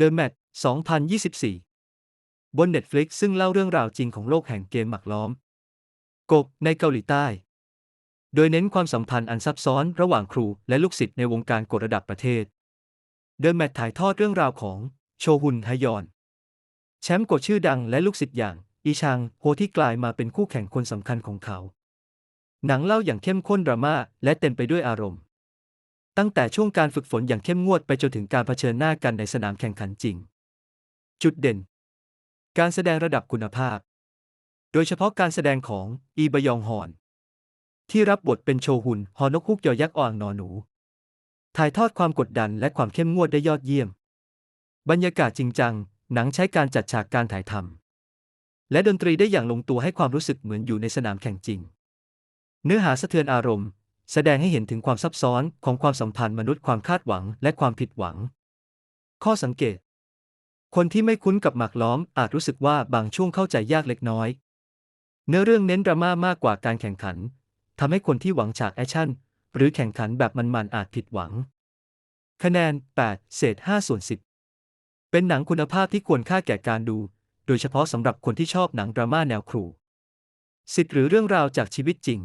The Match 2024 บน Netflix ซึ่งเล่าเรื่องราวจริงของโลกแห่งเกมหมักล้อม กบในเกาหลีใต้ โดยเน้นความสัมพันธ์อันซับซ้อนระหว่างครูและลูกศิษย์ในวงการกฎระดับประเทศ The Match ถ่ายทอดเรื่องราวของโชฮุนฮยอน แชมป์กดชื่อดังและลูกศิษย์อย่าง อีชังโฮที่กลายมาเป็นคู่แข่งคนสำคัญของเขา หนังเล่าอย่างเข้มข้นดราม่าและเต็มไปด้วยอารมณ์ ตั้งแต่ช่วงการฝึกฝนอย่างเข้มงวดไปจนถึงการเผชิญหน้ากันในสนามแข่งขันจริง จุดเด่น การแสดงระดับคุณภาพ โดยเฉพาะการแสดงของอีบยองฮอน ที่รับบทเป็นโชฮุนฮอนกฮูกยอยักษ์ออ่างนอหนู ถ่ายทอดความกดดันและความเข้มงวดได้ยอดเยี่ยม บรรยากาศจริงจัง หนังใช้การจัดฉากการถ่ายทำและดนตรีได้อย่างลงตัวให้ความรู้สึกเหมือนอยู่ในสนามแข่งจริง เนื้อหาสะเทือนอารมณ์ แสดงให้เห็นถึงความซับซ้อนของความสัมพันธ์มนุษย์ความคาดหวังและความผิดหวัง ข้อสังเกต คนที่ไม่คุ้นกับหมากล้อมอาจรู้สึกว่าบางช่วงเข้าใจยากเล็กน้อย เนื้อเรื่องเน้นดราม่ามากกว่าการแข่งขันทำให้คนที่หวังฉากแอคชั่น หรือแข่งขันแบบมันๆอาจผิดหวัง คะแนน 8 เศษ5ส่วน10 เป็นหนังคุณภาพที่ควรค่าแก่การดู โดยเฉพาะสำหรับคนที่ชอบหนังดราม่าแนวครูสิทธิ์หรือเรื่องราวจากชีวิตจริง